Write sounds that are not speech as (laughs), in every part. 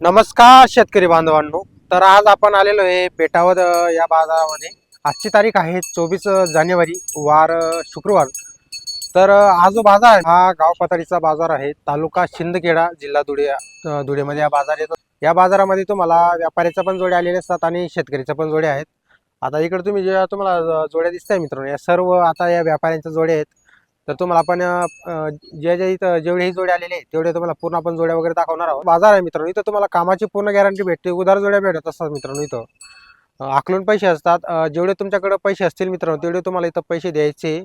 नमस्कार शेतकरी बांधवांनो. तर आज आपण आलेलो आहे पेटावद या बाजारामध्ये. आजची तारीख आहे चोवीस जानेवारी वार शुक्रवार. तर हा जो बाजार आहे हा गाव पातळीचा बाजार आहे तालुका शिंदखेडा जिल्हा धुळे धुळेमध्ये हा बाजार येतो. या बाजारामध्ये तुम्हाला व्यापाऱ्याचा पण जोड्या आलेल्या असतात आणि शेतकरीच्या पण जोड्या आहेत. आता इकडे तुम्ही ज्या तुम्हाला अ, जोड्या आहे मित्रांनो या सर्व आता या व्यापाऱ्यांच्या जोड्या आहेत. तर तुम्हाला आपण जे ज्या ज्या इथं जेवढे ही आलेले तेवढे तुम्हाला पूर्ण आपण जोड्या वगैरे दाखवणार आहोत. बाजार आहे मित्रांनो इथं तुम्हाला कामाची पूर्ण गॅरंटी भेटते उधार जोड्या भेटत असतात मित्रांनो इथं. अ, आकलून पैसे असतात. जेवढे तुमच्याकडे पैसे असतील मित्रांनो तेवढे तुम्हाला इथं पैसे द्यायचे.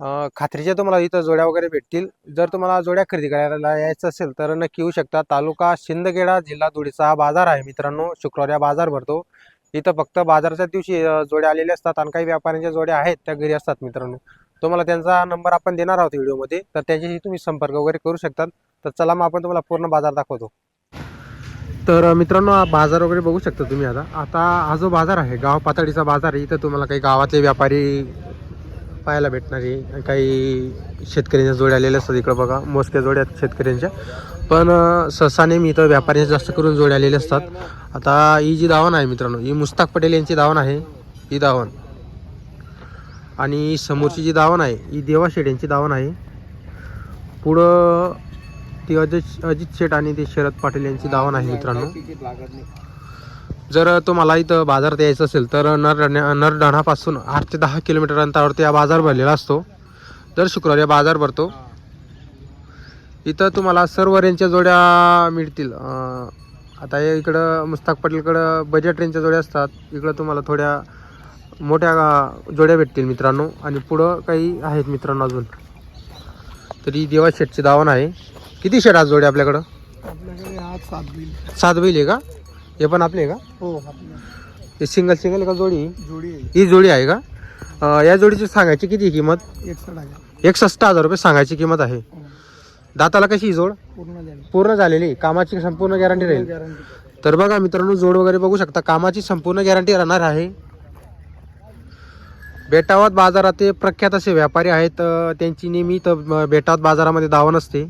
खात्रीच्या खात्रीचे तुम्हाला इथं जोड्या वगैरे भेटतील. जर तुम्हाला जोड्या खरेदी करायला यायचं असेल तर नक्की येऊ शकता. तालुका शिंदखेडा जिल्हा धुळीचा हा बाजार आहे मित्रांनो. शुक्रवारी बाजार भरतो. इथं फक्त बाजाराच्या दिवशी जोड्या आलेल्या असतात आणि काही व्यापाऱ्यांच्या जोड्या आहेत त्या घरी असतात मित्रांनो. तुम्हाला त्यांचा नंबर आपण देणार आहोत व्हिडिओमध्ये तर त्याच्याशी तुम्ही संपर्क वगैरे करू शकतात. तर चला मग आपण तुम्हाला पूर्ण बाजार दाखवतो. तर मित्रांनो हा बाजार वगैरे बघू शकता तुम्ही आता. आता हा जो बाजार आहे गाव पातळीचा बाजार आहे इथं तुम्हाला काही गावातले व्यापारी पाहायला भेटणारे काही शेतकऱ्यांच्या जोड्या आलेल्या असतात इकडं बघा. मोजक्या जोड्या शेतकऱ्यांच्या. पण सहसा नेहमी इथं व्यापाऱ्यांच्या जास्त करून जोड्या आलेल्या असतात. आता ही जी दावण आहे मित्रांनो ही मुस्ताक पटेल यांची दावण आहे. ही दावण. आणि समोरची जी दावण आहे ही देवा शेठ यांची दावण आहे. पुढं ती अजित अजित शेठ आणि ते शरद पाटील यांची दावण आहे मित्रांनो. जर तुम्हाला इथं बाजारात यायचं असेल तर नर नरडाणापासून आठ ते दहा किलोमीटर अंतरावरती हा बाजार भरलेला असतो. दर शुक्रवारी बाजार भरतो. इथं तुम्हाला सर्व रेंजच्या जोड्या मिळतील. आता हे इकडं मुस्ताक पाटीलकडं बजेट रेंजच्या जोड्या असतात. इकडं तुम्हाला थोड्या मोठ्या जोड्या भेटतील मित्रांनो. आणि पुढं काही आहेत मित्रांनो अजून. तरी देवा शेटची दावण आहे. किती शेट आज जोड्या आपल्याकडं? आपल्याकडे आज सात बिल. सात बैल आहे का? हे पण आपले आहे का? हो हे सिंगल सिंगल का जोडी? जोडी आहे. ही जोडी आहे का? अं, या जोडीची सांगायची किती किंमत? एकसठ हजार. एकसष्ट हजार रुपये सांगायची किंमत आहे. हो. दाताला कशी ही जोड? पूर्ण झाली. पूर्ण झालेली कामाची संपूर्ण गॅरंटी राहील. गॅरंटी तर बघा मित्रांनो जोड वगैरे बघू शकता. कामाची संपूर्ण गॅरंटी राहणार आहे. बेटावत बाजारात ते प्रख्यात असे व्यापारी आहेत त्यांची नेहमी तर बेटावत बाजारामध्ये दावण असते.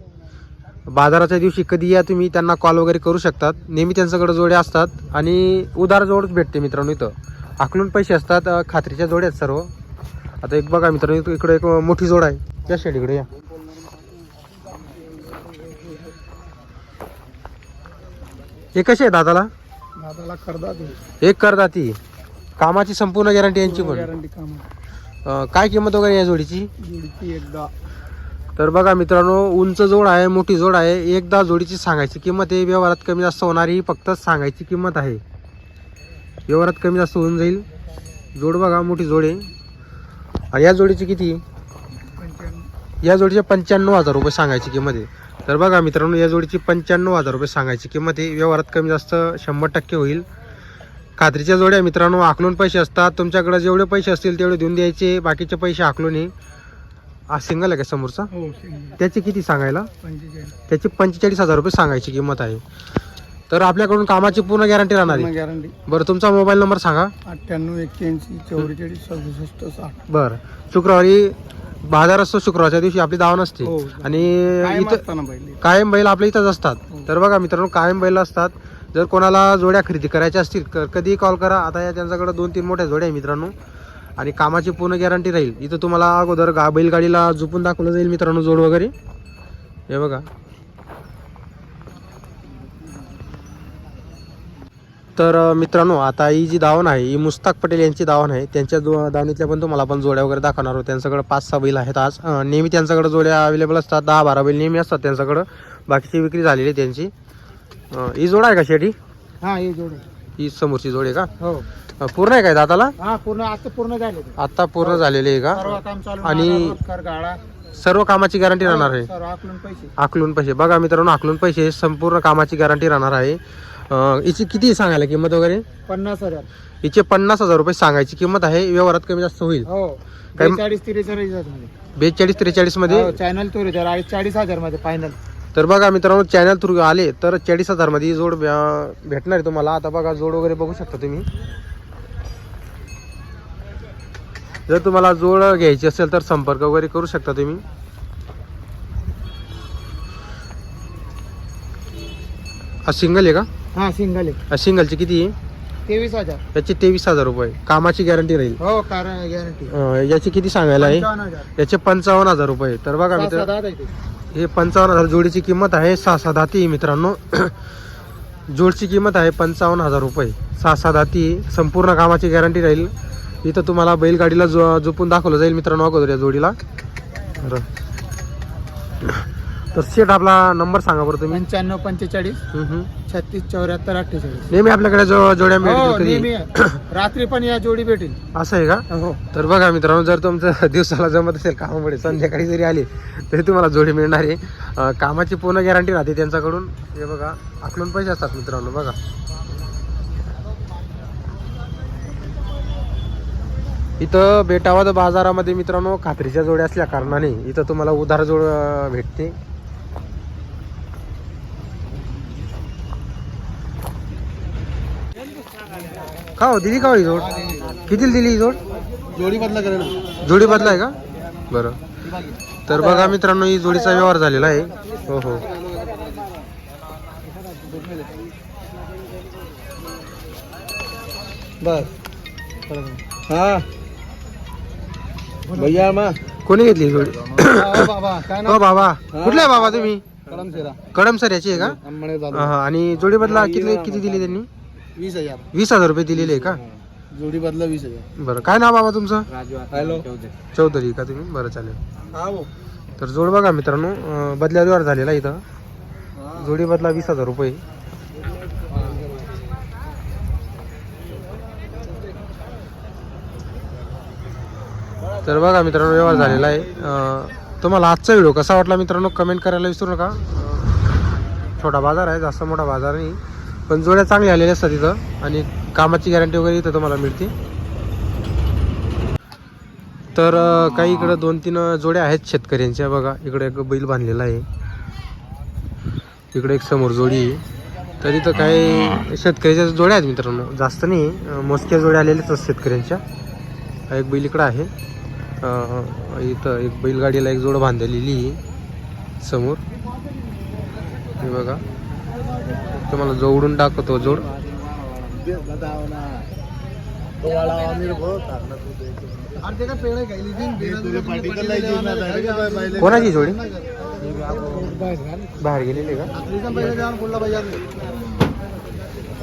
बाजाराच्या दिवशी कधी या तुम्ही त्यांना कॉल वगैरे करू शकतात. नेहमी त्यांच्याकडे जोड्या असतात आणि उधार जोडच भेटते मित्रांनो इथं. आकलून पैसे असतात खात्रीच्या जोड्या आहेत सर्व. आता एक बघा मित्रांनो इकडे एक मोठी जोड आहे. या शेड इकडे या. हे कसे आहे दादाला? दादाला करदा दे एक करता ती कामाची संपूर्ण गॅरंटी यांची पण? गॅरंटी काम अं, काय किंमत वगैरे या जोडीची? जोडीची एकदा. तर बघा मित्रांनो उंच जोड आहे मोठी जोड आहे. एकदा जोडीची सांगायची किंमत आहे व्यवहारात कमी जास्त होणारी फक्त सांगायची किंमत आहे. व्यवहारात कमी जास्त होऊन जाईल. जोड बघा मोठी जोड आहे. आणि या जोडीची किती? पंच्याण्णव. या जोडीचे पंच्याण्णव हजार रुपये सांगायची किंमत आहे. तर बघा मित्रांनो या जोडीची पंच्याण्णव हजार रुपये सांगायची किंमत आहे. व्यवहारात कमी जास्त शंभर टक्के होईल. खात्रीच्या जोड्या मित्रांनो आकलून पैसे असतात. तुमच्याकडे जेवढे पैसे असतील तेवढे देऊन द्यायचे. बाकीचे पैसे आकलून ये हा सिंगल आहे का समोरचा? हो त्याचे किती सांगायला? पंचेचाळीस. त्याची पंचेचाळीस हजार रुपये सांगायची किंमत आहे. तर आपल्याकडून कामाची पूर्ण गॅरंटी राहणार आहे. गॅरंटी बरं तुमचा मोबाईल नंबर सांगा. अठ्ठ्याण्णव एक्क्याऐंशी चौवेचाळीस सदुसष्ट साठ. बरं. शुक्रवारी बाजार असतो शुक्रवारच्या दिवशी आपली दावा नसते हो. आणि कायम इथं असताना कायम बैल आपल्या इथंच असतात. हो. तर बघा मित्रांनो कायम बैल असतात. जर कोणाला जोड्या खरेदी करायच्या असतील तर कधीही कॉल करा. आता या त्यांच्याकडं दोन तीन मोठ्या जोड्या आहे मित्रांनो. आणि कामाची पूर्ण गॅरंटी राहील. इथं तुम्हाला अगोदर गा बैलगाडीला झोपून दाखवलं जाईल मित्रांनो जोड वगैरे. हे बघा. तर मित्रांनो आता ही जी दावण आहे ही मुस्ताक पटेल यांची दावण आहे. त्यांच्या दो दावणीतल्या पण तुम्हाला आपण जोड्या वगैरे दाखवणार आहोत. त्यांच्याकडे पाच सहा बैल आहेत आज. नेहमी त्यांच्याकडे जोड्या अवेलेबल असतात. दहा बारा बैल नेहमी असतात त्यांच्याकडं. बाकीची विक्री झालेली आहे त्यांची. अं, ही जोड आहे का शेटी हा हे जोड आहे. ही समोरची जोड आहे का? हो. अं, पूर्ण आहे काय दाताला? हा पूर्ण आता पूर्ण झाले ते. आता पूर्ण झालेली आहे सर्व का काम चालू आणि- गाळा. सर्व कामाची गॅरंटी राहणार आहे? सर्व आकलून पैसे. आकलून पैसे. बघा मित्रांनो आकलून पैसे संपूर्ण कामाची गॅरंटी राहणार आहे. अं, हिची किती सांगायला किंमत वगैरे? पन्नास हजार. हिचे पन्नास हजार रुपये सांगायची किंमत आहे. व्यवहारात कमी जास्त होईल. हो. काय- बेचाळीस त्रेचाळीस हजारमध्ये बेचाळीस त्रेचाळीसमध्ये चॅनल तो अडीच चाळीस हजारमध्ये फायनल तर बघा मित्रांनो चॅनल थ्रू आले तर चाळीस हजारमध्ये ही जोड भेटणार आहे तुम्हाला. आता बघा जोड वगैरे बघू शकता तुम्ही. जर तुम्हाला जोड घ्यायची असेल तर संपर्क वगैरे करू शकता तुम्ही. हा सिंगल आहे का? हा सिंगल आहे. हा सिंगलची किती आहे? तेवीस हजार. याची तेवीस हजार रुपये. कामाची गॅरंटी राहील. हो कारण गॅरंटी अं, याची किती सांगायला आहे? हजार. याचे पंचावन्न हजार रुपये. तर बघा मित्र आहे ते. हे पंचावन्न हजार जोडीची किंमत आहे. सहा सहा दाती मित्रांनो. (clears throat) जोडची किंमत आहे पंचावन्न हजार रुपये. सहा सहा दाती संपूर्ण कामाची गॅरंटी राहील. इथं तुम्हाला बैलगाडीला जो झोपून दाखवलं जाईल मित्रांनो अगोदर या जोडीला. (clears throat) तर सेट आपला नंबर सांगा बरं तुम्ही. पंच्याण्णव पंचेचाळीस हम्म. छत्तीस चौऱ्याहत्तर अठ्ठेचाळीस. नेहमी आपल्याकडे जो जोड्या हो मिळतील कधी नेहमी. आहे. रात्री पण या जोडी भेटेल. असं आहे का? हो. तर बघा मित्रांनो जर तुमचं (laughs) दिवसाला जमत असेल कामामुळे संध्याकाळी जरी आले तरी तुम्हाला जोडी मिळणार आहे. अं, कामाची पूर्ण गॅरंटी राहते त्यांच्याकडून. हे बघा आकलून पैसे असतात मित्रांनो बघा. इथं बेटावाद बाजारामध्ये मित्रांनो खात्रीच्या जोड्या असल्या कारणाने इथं तुम्हाला उधार जोड अं, भेटते. का हो? दिली का हो ही जोड? कितीला दिली ही जोड? जोडी बदला करेल. जोडी बदलाय का? बरं. तर बघा मित्रांनो ही जोडीचा व्यवहार झालेला आहे. हो हो. बर. हा. भैया मा. कोणी घेतली ही जोडी? (coughs) बाबा. काय हो बाबा. कुठले आहे बाबा तुम्ही? कलम सेरा कडम सर याची आहे का हा, हा. आणि जोडी बदला किती किती दिली त्यांनी? वीस हजार. वीस हजार रुपये दिलेले आहे का? जोडी बदला वीस हजार. बरं काय नाव बाबा तुमचं? हॅलो. चौधरी. का तुम्ही? बरं चालेल. हा भाऊ. तर जोड बघा मित्रांनो अं, बदल्या व्यवहार झालेला इथं. जोडी बदला वीस हजार रुपये. तर बघा मित्रांनो व्यवहार झालेला आहे. अं, तुम्हाला आजचा व्हिडिओ कसा वाटला मित्रांनो? कमेंट करायला विसरू नका. अं, छोटा बाजार आहे जास्त मोठा बाजार नाही. पण जोड्या चांगल्या आलेल्या असतात तिथं आणि कामाची गॅरंटी वगैरे इथं तुम्हाला मिळते. तर काही इकडं दोन तीन जोड्या आहेत शेतकऱ्यांच्या. बघा इकडे एक बैल बांधलेला आहे. इकडे एक समोर जोडी आहे. तर इथं काही शेतकऱ्याच्या जोड्या आहेत मित्रांनो. जास्त नाही. मोजक्या जोड्या आलेल्याच आहेत शेतकऱ्यांच्या. एक बैल इकडं आहे. इथं एक बैलगाडीला एक जोड बांधलेली आहे. समोर. हे बघा. तुम्हाला जोडून टाकतो जोड. कोणाची जोडी? बाहेर गेलेली का?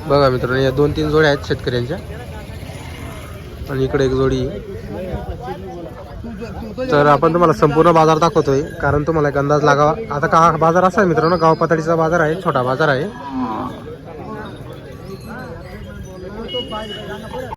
बघा मित्रांनो या दोन तीन जोड्या आहेत शेतकऱ्यांच्या. आणि इकडे एक जोडी. तर आपण तुम्हाला संपूर्ण बाजार दाखवतोय. कारण तुम्हाला एक अंदाज लागावा. आता का बाजार असा आहे मित्रांनो गाव पातळीचा बाजार आहे छोटा बाजार आहे.